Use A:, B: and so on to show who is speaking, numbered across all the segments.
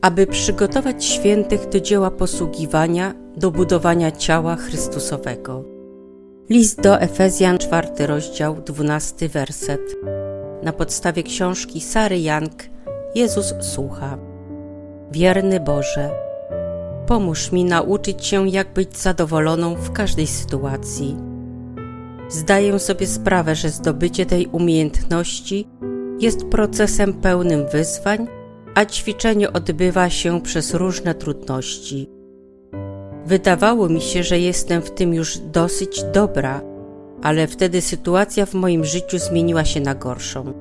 A: aby przygotować świętych do dzieła posługiwania, do budowania ciała Chrystusowego. List do Efezjan, czwarty rozdział, dwunasty werset. Na podstawie książki Sary Jank Jezus słucha. Wierny Boże, pomóż mi nauczyć się, jak być zadowoloną w każdej sytuacji. Zdaję sobie sprawę, że zdobycie tej umiejętności jest procesem pełnym wyzwań, a ćwiczenie odbywa się przez różne trudności. Wydawało mi się, że jestem w tym już dosyć dobra, ale wtedy sytuacja w moim życiu zmieniła się na gorszą.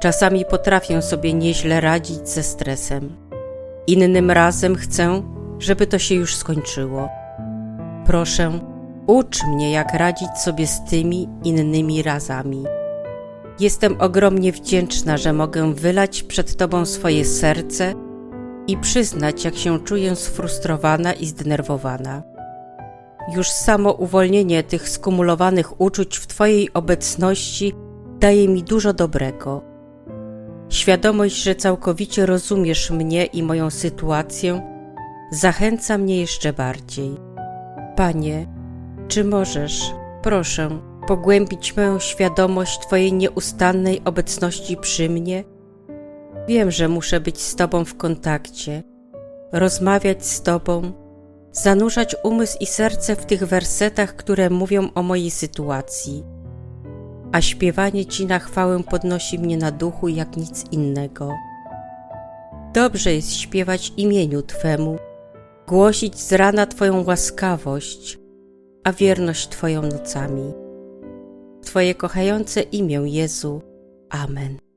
A: Czasami potrafię sobie nieźle radzić ze stresem. Innym razem chcę, żeby to się już skończyło. Proszę, ucz mnie, jak radzić sobie z tymi innymi razami. Jestem ogromnie wdzięczna, że mogę wylać przed Tobą swoje serce i przyznać, jak się czuję sfrustrowana i zdenerwowana. Już samo uwolnienie tych skumulowanych uczuć w Twojej obecności daje mi dużo dobrego. Świadomość, że całkowicie rozumiesz mnie i moją sytuację, zachęca mnie jeszcze bardziej. Panie, czy możesz, proszę, pogłębić moją świadomość Twojej nieustannej obecności przy mnie? Wiem, że muszę być z Tobą w kontakcie, rozmawiać z Tobą, zanurzać umysł i serce w tych wersetach, które mówią o mojej sytuacji. A śpiewanie Ci na chwałę podnosi mnie na duchu jak nic innego. Dobrze jest śpiewać imieniu Twemu, głosić z rana Twoją łaskawość, a wierność Twoją nocami. Twoje kochające imię Jezu. Amen.